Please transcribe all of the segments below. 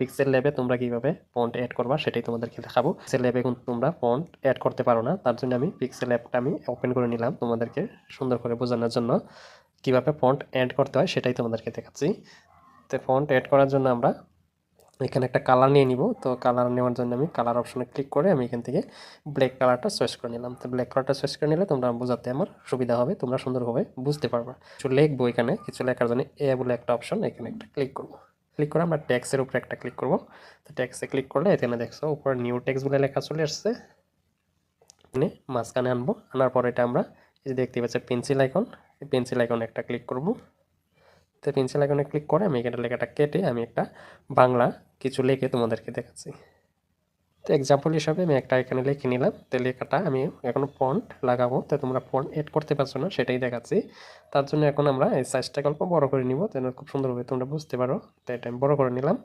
Pixel ল্যাবে তোমরা কীভাবে ফন্ট অ্যাড করবা সেটাই তোমাদেরকে দেখাবো। পিক্সেল ল্যাবে কিন্তু তোমরা ফন্ট অ্যাড করতে পারো না। তার জন্য আমি পিক্সেল অ্যাপটা আমি ওপেন করে নিলাম তোমাদেরকে সুন্দর করে বোঝানোর জন্য। কীভাবে ফন্ট অ্যাড করতে হয় সেটাই তোমাদেরকে দেখাচ্ছি। তো ফন্ট অ্যাড করার জন্য আমরা এখানে একটা কালার নিয়ে নিব। তো কালার নেওয়ার জন্য আমি কালার অপশনে ক্লিক করে আমি এখান থেকে ব্ল্যাক কালারটা চয়েস করে নিলাম। তো ব্ল্যাক কালারটা চয়েস করে নিলে তোমরা বোঝাতে আমার সুবিধা হবে। তোমরা সুন্দরভাবে বুঝতে পারবা। কিছু লিখব এখানে, কিছু লেখার জন্য এ বলে একটা অপশন এখানে একটা ক্লিক করব। ক্লিক করে আমরা ট্যাক্সের উপরে একটা ক্লিক করব। তো ট্যাক্সে ক্লিক করলে এখানে দেখছ উপরে নিউ ট্যাক্স বলে লেখা চলে আসছে। এখানে মাঝখানে আনব। আনার পর এটা আমরা এই যে দেখতে পাচ্ছি পেন্সিল আইকন এই পেন্সিল আইকনে একটা ক্লিক করব। তো পেন্সিল আইকনে ক্লিক করে আমি এখানে লেখাটা কেটে আমি একটা বাংলা কিছু লেখে তোমাদেরকে দেখাচ্ছি। তো এক্সাম্পল হিসাবে আমি একটা এখানে লিখে নিলাম। তো লেখাটা আমি এখন ফন্ট লাগাবো। তো তোমরা ফন্ট এড করতে পারছ না, সেটাই দেখাচ্ছি। তার জন্য এখন আমরা এই সাইজটাকে অল্প বড় করে নিব তো খুব সুন্দরভাবে তোমরা বুঝতে পারো। তো এটা আমি বড় করে নিলাম।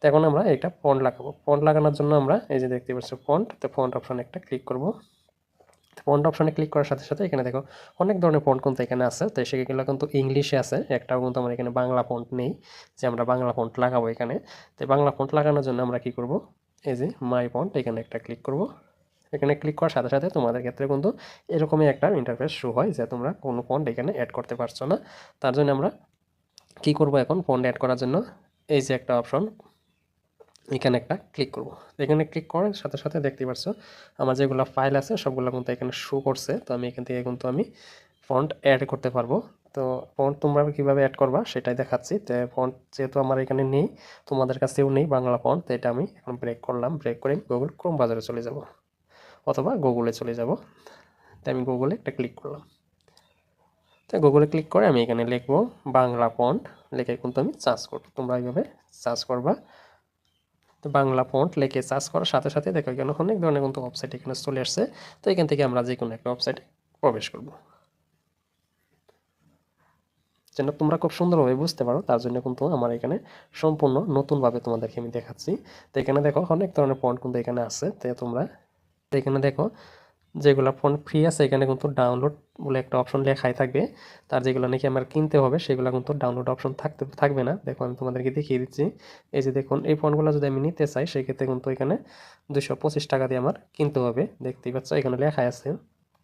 তো এখন আমরা এটা ফন্ট লাগাবো। ফন্ট লাগানোর জন্য আমরা এই যে দেখতে পাচ্ছি ফন্ট তো ফন্ট অপশন একটা ক্লিক করব। ফন্ট অপশনে ক্লিক করার সাথে সাথে এখানে দেখো অনেক ধরনের ফন্ট কিন্তু এখানে আছে। তো সেগুলো কিন্তু ইংলিশে আছে, একটাও কিন্তু আমার এখানে বাংলা ফন্ট নেই যে আমরা বাংলা ফন্ট লাগাবো এখানে। তো বাংলা ফন্ট লাগানোর জন্য আমরা কি করব? এই যে মাই ফন্ট এখানে একটা ক্লিক করব। এখানে ক্লিক করার সাথে সাথে তোমাদের ক্ষেত্রে কিন্তু এরকমই একটা ইন্টারফেস শো হয় যে তোমরা কোনো ফন্ট এখানে অ্যাড করতে পারছ না। তার জন্য আমরা কি করব এখন ফন্ট অ্যাড করার জন্য? এই যে একটা অপশন এখানে একটা ক্লিক করব। এখানে ক্লিক করার সাথে সাথে দেখতে পাচ্ছ আমার যেগুলো ফাইল আছে সবগুলো কিন্তু এখানে শো করছে। তো আমি এখান থেকে কিন্তু আমি ফন্ট অ্যাড করতে পারব। তো ফন্ট তোমরা কীভাবে অ্যাড করবা সেটাই দেখাচ্ছি। তো ফন্ট যেহেতু আমার এখানে নেই, তোমাদের কাছেও নেই বাংলা ফন্ট তো এটা আমি এখন ব্রেক করলাম। ব্রেক করে গুগল ক্রোম বাজারে চলে যাব, অথবা গুগলে চলে যাব। তো আমি গুগলে একটা ক্লিক করলাম। তো গুগলে ক্লিক করে আমি এখানে লিখব বাংলা ফন্ট লিখে কিন্তু আমি চার্জ করব। তোমরা এইভাবে চার্জ করবা। তো বাংলা ফন্ট লিখে সার্চ করার সাথে সাথে দেখো এখানে অনেক ধরনের কিন্তু ওয়েবসাইট এখানে চলে আসছে। তো এখান থেকে আমরা যে কোনো একটা ওয়েবসাইটে প্রবেশ করব। যেন তোমরা খুব সুন্দরভাবে বুঝতে পারো, তার জন্য কিন্তু আমার এখানে সম্পূর্ণ নতুনভাবে তোমাদেরকে আমি দেখাচ্ছি। তো এখানে দেখো অনেক ধরনের ফন্ট কিন্তু এখানে আছে। তো তোমরা এখানে দেখো যেগুলো ফোন ফ্রি আছে, এখানে কিন্তু ডাউনলোড বলে একটা অপশন লেখাই থাকবে। তার যেগুলো নাকি আমার কিনতে হবে, সেগুলো কিন্তু ডাউনলোড অপশন থাকতে, থাকবে না। দেখো আমি তোমাদেরকে দেখিয়ে দিচ্ছি। এই যে দেখুন, এই ফোনগুলো যদি আমি নিতে চাই, সেক্ষেত্রে কিন্তু এখানে দুশো টাকা দিয়ে আমার কিনতে হবে। দেখতেই পাচ্ছ, এখানে লেখা আছে।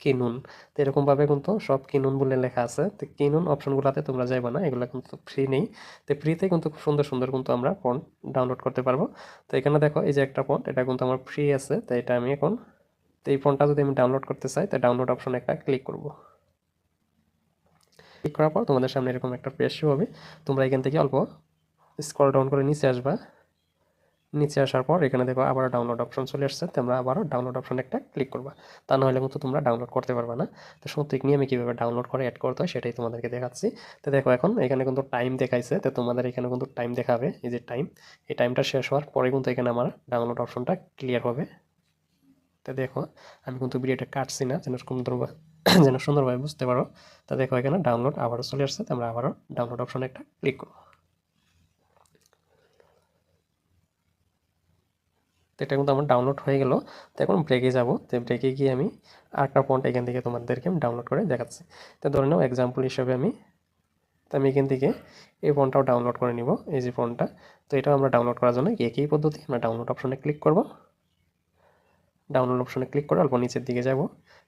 কিনুন। তো এরকমভাবে কিন্তু সব কিনুন বলে লেখা আছে। তো কিনুন অপশনগুলোতে তোমরা যাইবা না, এগুলো কিন্তু ফ্রি নেই। তো ফ্রিতে কিন্তু খুব সুন্দর সুন্দর কিন্তু আমরা ফোন ডাউনলোড করতে পারব। তো এখানে দেখো এই যে একটা ফোন এটা কিন্তু আমার ফ্রি আছে। তো এটা আমি এখন, তো এই ফোনটা যদি আমি ডাউনলোড করতে চাই, তো ডাউনলোড অপশন একটা ক্লিক করব। ক্লিক করার পর তোমাদের সামনে এরকম একটা পেজ হবে। তোমরা এখান থেকে অল্প স্ক্রল ডাউন করে নিচে আসবা। নিচে আসার পর এখানে দেখো আবার ডাউনলোড অপশন চলে আসছে, তোমরা আবারও ডাউনলোড অপশন একটা ক্লিক করবা। তা নাহলে কিন্তু তোমরা ডাউনলোড করতে পারবে না। তো সত্যি নিয়ে আমি কীভাবে ডাউনলোড করে অ্যাড করতে হয় সেটাই তোমাদেরকে দেখাচ্ছি। তো দেখো এখন এখানে কিন্তু টাইম দেখাইছে, তো তোমাদের এখানে কিন্তু টাইম দেখাবে, এই যে টাইম এই টাইমটা শেষ হওয়ার পরে কিন্তু এখানে আমার ডাউনলোড অপশনটা ক্লিয়ার হবে। তো দেখো, আমি কিন্তু ভিডিওটা কাটছি না, যেন সুন্দরভাবে যেন সুন্দরভাবে বুঝতে পারো। তা দেখো এখানে ডাউনলোড আবারও চলে আসছে, তো আমরা আবারও ডাউনলোড অপশনে একটা ক্লিক করব। তো এটা কিন্তু আমার ডাউনলোড হয়ে গেল। তো এখন ব্রেকে যাব। তো ব্রেকে গিয়ে আমি আরেকটা ফন্ট এখান থেকে তোমাদেরকে আমি ডাউনলোড করে দেখাচ্ছি। তো ধরে নাও এক্সাম্পল হিসাবে আমি, তো আমি এখান থেকে এই ফোনটাও ডাউনলোড করে নিব, এই যে ফোনটা তো এটাও আমরা ডাউনলোড করার জন্য একই পদ্ধতি, আমরা ডাউনলোড অপশনে ক্লিক করব। ডাউনলোড অপশনে ক্লিক করে অল্প নিচের দিকে যাব।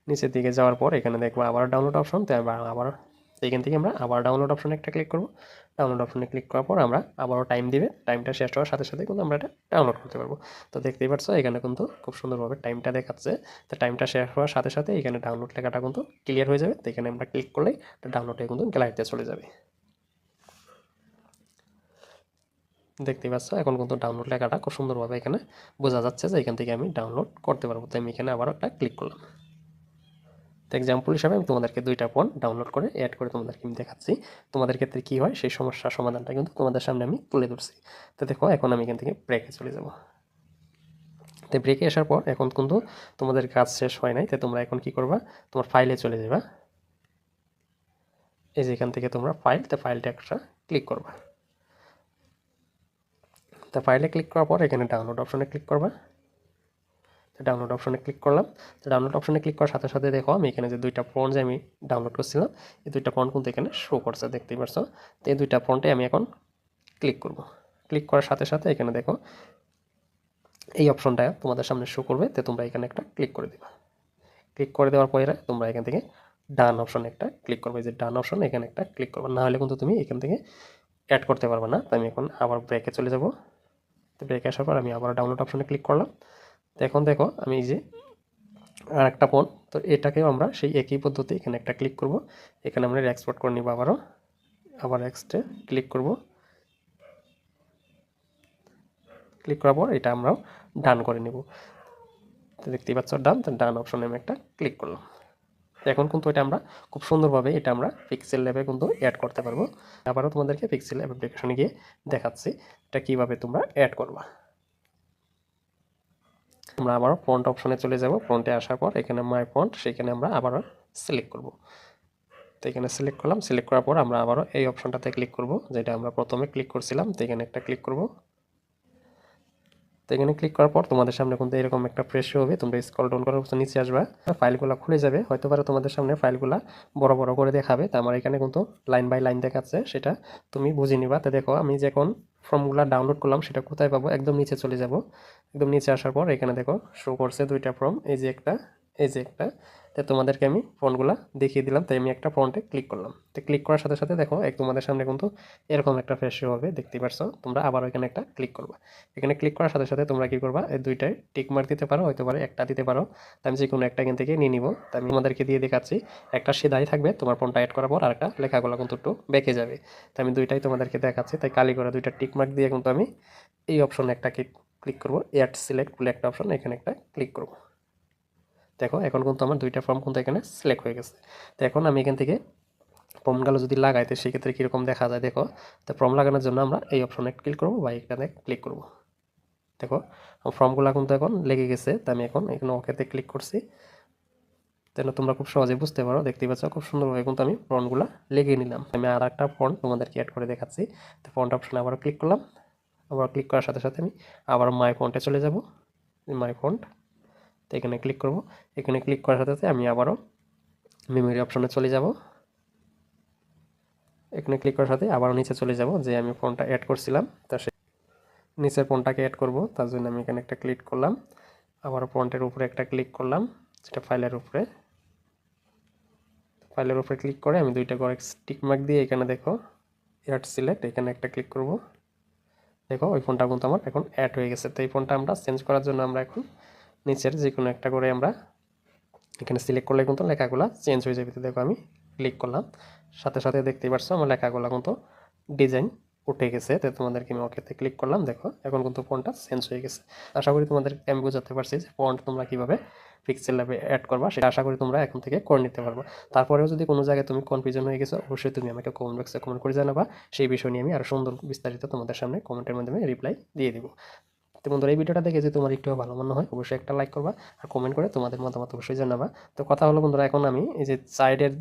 নিচের দিকে যাওয়ার পর এখানে দেখব আবার ডাউনলোড অপশন তো আবার এখান থেকে আমরা আবার ডাউনলোড অপশনে একটা ক্লিক করব। ডাউনলোড অপশনে ক্লিক করার পর আমরা আবারও টাইম দিবে। টাইমটা শেষ হওয়ার সাথে সাথে কিন্তু আমরা এটা ডাউনলোড করতে পারব। তো দেখতেই পাচ্ছ এখানে কিন্তু খুব সুন্দরভাবে টাইমটা দেখাচ্ছে। তো টাইমটা শেষ হওয়ার সাথে সাথে এখানে ডাউনলোড লেখাটা কিন্তু ক্লিয়ার হয়ে যাবে। তো এখানে আমরা ক্লিক করলেই ডাউনলোডে কিন্তু গ্যালারিতে চলে যাবে। দেখতেই পাচ্ছ এখন কিন্তু ডাউনলোড লেখাটা খুব সুন্দরভাবে এখানে বোঝা যাচ্ছে যে এখান থেকে আমি ডাউনলোড করতে পারব। তো আমি এখানে আবার একটা ক্লিক করলাম। তো এক্সাম্পল হিসাবে আমি তোমাদেরকে দুইটা ফোন ডাউনলোড করে অ্যাড করে তোমাদেরকে আমি দেখাচ্ছি। তোমাদের ক্ষেত্রে কী হয়? সেই সমস্যার সমাধানটা কিন্তু তোমাদের সামনে আমি তুলে ধরছি। তো দেখো, এখন আমি এখান থেকে ব্রেকে চলে যাব। তো ব্রেকে আসার পর এখন কিন্তু তোমাদের কাজ শেষ হয় নাই। তো তোমরা এখন কি করবা? তোমার ফাইলে চলে যাবা। এই যে এখান থেকে তোমরা ফাইল তো ফাইলটা একটা ক্লিক করবা। তো ফাইলে ক্লিক করার পর এখানে ডাউনলোড অপশনে ক্লিক করবা। ডাউনলোড অপশনে ক্লিক করলাম। তো ডাউনলোড অপশনে ক্লিক করার সাথে সাথে দেখো আমি এখানে যে দুইটা ফোন যে আমি ডাউনলোড করছিলাম, এই দুইটা ফোন কিন্তু এখানে শো করছে, দেখতেই পারছ? তো এই দুইটা ফোনটাই আমি এখন ক্লিক করব। ক্লিক করার সাথে সাথে এখানে দেখো, এই অপশনটা তোমাদের সামনে শো করবে, তো তোমরা এখানে একটা ক্লিক করে দিবা। ক্লিক করে দেওয়ার পরে তোমরা এখান থেকে ডান অপশন একটা ক্লিক করবে যে ডান অপশন এখানে একটা ক্লিক করবে। না হলে কিন্তু তুমি এখান থেকে অ্যাড করতে পারবে না। তো আমি এখন আবার ব্রেকে চলে যাব। তো ব্রেকে আসার পর আমি আবার ডাউনলোড অপশনে ক্লিক করলাম। তো এখন দেখো আমি এই যে আর একটা ফোন তো এটাকেও আমরা সেই একই পদ্ধতি এখানে একটা ক্লিক করব। এখানে আমরা এক্সপোর্ট করে নিব আবারও। আবার এক্সটে ক্লিক করব। ক্লিক করার পর এটা আমরাও ডান করে নিব। দেখতেই পাচ্ছ ডান তো ডান অপশনে আমি একটা ক্লিক করলাম। এখন কিন্তু এটা আমরা খুব সুন্দরভাবে এটা আমরা পিক্সেল ল্যাবে কিন্তু অ্যাড করতে পারব। আবারও তোমাদেরকে পিক্সেল অ্যাপ্লিকেশনে গিয়ে দেখাচ্ছি এটা কীভাবে তোমরা অ্যাড করবা। আমরা আবারও ফন্ট অপশনে চলে যাব। ফ্রন্টে আসার পর এখানে মাই ফন্ট সেখানে আমরা আবারও সিলেক্ট করব। তো এখানে সিলেক্ট করলাম। সিলেক্ট করার পর আমরা আবারও এই অপশনটাতে ক্লিক করব, যেটা আমরা প্রথমে ক্লিক করছিলাম। তো এখানে একটা ক্লিক করব। তো এখানে ক্লিক করার পর তোমাদের সামনে কিন্তু এরকম একটা ফ্রেশ হবে। তোমরা স্কল ডাউন করার পর নিচে আসবা। ফাইলগুলো খুলে যাবে। হয়তো পারে তোমাদের সামনে ফাইলগুলো বড় বড় করে দেখাবে। তো আমার এখানে কিন্তু লাইন বাই লাইন দেখাচ্ছে সেটা। তুমি বুঝে নিবা। তো দেখো আমি যখন ফর্মগুলো ডাউনলোড করলাম, সেটা কোথায় পাবো? একদম নিচে চলে যাব। একদম নিচে আসার পর এখানে দেখো শো করছে দুইটা ফর্ম এই যে একটা এই যে একটা, তো তোমাদেরকে আমি ফোনগুলো দেখিয়ে দিলাম। তাই আমি একটা ফ্রন্টে ক্লিক করলাম। তো ক্লিক করার সাথে সাথে দেখো, এক তোমাদের সামনে কিন্তু এরকম একটা ফ্রেশ হবে দেখতেই পারছ? তোমরা আবার এখানে একটা ক্লিক করবা। এখানে ক্লিক করার সাথে সাথে তোমরা কি করবা, এই দুইটাই টিক মার্ক দিতে পারো, হয়তো পারে একটা দিতে পারো। তো আমি যে কোনো একটা এখান থেকে নিয়ে নিব। তো আমি তোমাদেরকে দিয়ে দেখাচ্ছি, একটা সিধাই থাকবে, তোমার ফোনটা অ্যাড করার পর আর একটা লেখাগুলো কিন্তু একটু বেঁকে যাবে। তো আমি দুইটাই তোমাদেরকে দেখাচ্ছি, তাই কালি করে দুইটা টিক মার্ক দিয়ে কিন্তু আমি এই অপশনে একটা ক্লিক করব অ্যাড সিলেক্ট বলে একটা অপশন, এখানে একটা ক্লিক করব। দেখো, এখন কিন্তু আমার দুইটা ফর্ম কিন্তু এখানে সিলেক্ট হয়ে গেছে। তো এখন আমি এখান থেকে ফর্মগুলো যদি লাগাই, তো সেক্ষেত্রে কীরকম দেখা যায়? দেখো, তো ফর্ম লাগানোর জন্য আমরা এই অপশনে ক্লিক করব বা এখানে ক্লিক করব। দেখো ফর্মগুলো কিন্তু এখন লেগে গেছে, তো আমি এখন এখানে ওকেতে ক্লিক করছি। তাহলে তোমরা খুব সহজে বুঝতে পারো দেখতে পাচ্ছ, খুব সুন্দরভাবে কিন্তু আমি ফন্টগুলো লেগে নিলাম। আমি আর একটা ফন্ট তোমাদেরকে অ্যাড করে দেখাচ্ছি। তো ফন্ট অপশানে আবার ক্লিক করলাম। আবার ক্লিক করার সাথে সাথে আমি আবার মাই ফন্টে চলে যাব। মাই ফন্ট তো এখানে ক্লিক করব। এখানে ক্লিক করার সাথে আমি আবারও মেমোরি অপশনে চলে যাব। এখানে ক্লিক করার সাথে আবারও নিচে চলে যাব যে আমি ফোনটা অ্যাড করছিলাম। তা সে নিচের ফোনটাকে অ্যাড করব। তার জন্য আমি এখানে একটা ক্লিক করলাম। আবার ফন্টের উপরে একটা ক্লিক করলাম, যেটা ফাইলের উপরে। ফাইলের উপরে ক্লিক করে আমি দুইটা করে মার্ক দিয়ে এখানে দেখো অ্যাড সিলেক্ট এখানে একটা ক্লিক করব। দেখো, ওই ফোনটা কিন্তু আমার এখন অ্যাড হয়ে গেছে। তো এই ফোনটা আমরা চেঞ্জ করার জন্য আমরা এখন নিচের যে কোনো একটা করে আমরা এখানে সিলেক্ট করলে কিন্তু লেখাগুলো চেঞ্জ হয়ে যাবে। দেখো আমি ক্লিক করলাম। সাথে সাথে দেখতেই পারছ আমার লেখাগুলো কিন্তু ডিজাইন উঠে গেছে। তো তোমাদেরকে আমি ওকেতে ক্লিক করলাম। দেখো এখন কিন্তু ফোনটা চেঞ্জ হয়ে গেছে। আশা করি তোমাদেরকে আমি বোঝাতে পারছি যে ফন্ট তোমরা কীভাবে পিক্সেল ল্যাবে অ্যাড করবা, সেটা আশা করি তোমরা এখন থেকে করে নিতে পারব। তারপরেও যদি কোনো জায়গায় তুমি কনফিউশন হয়ে গেছো, অবশ্যই তুমি আমাকে কমেন্ট বক্সে কমেন্ট করে জানাবা। সেই বিষয় নিয়ে আমি আরও সুন্দর বিস্তারিত তোমাদের সামনে কমেন্টের মাধ্যমে রিপ্লাই দিয়ে দিব। তো বন্ধুরা, এই ভিডিওটা দেখে যদি তোমার একটু ভালো মনে হয়, অবশ্যই একটা লাইক করবা আর কমেন্ট করে তোমাদের মতামত অবশ্যই জানাবা। তো কথা হলো বন্ধুরা, এখন আমি এই যে সাইডের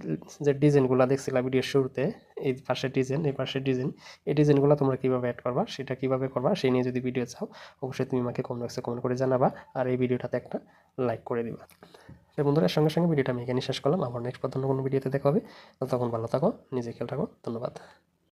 যে ডিজাইনগুলো দেখছিলাম ভিডিওর শুরুতে, এই পাশের ডিজাইন এই পাশের ডিজাইন এই ডিজাইনগুলো তোমরা কীভাবে অ্যাড করবা, সেটা কীভাবে করবা, সেই নিয়ে যদি ভিডিও চাও, অবশ্যই তুমি আমাকে কমেন্ট বক্সে কমেন্ট করে জানাবা আর এই ভিডিওটাতে একটা লাইক করে দিবা। তো বন্ধুরা সঙ্গে সঙ্গে ভিডিওটা আমি এখানে শেষ করলাম। আবার নেক্সট পর্যন্ত কোনো ভিডিওতে দেখা হবে। তখন ভালো থাকো, নিজে খেয়াল থাকো ধন্যবাদ।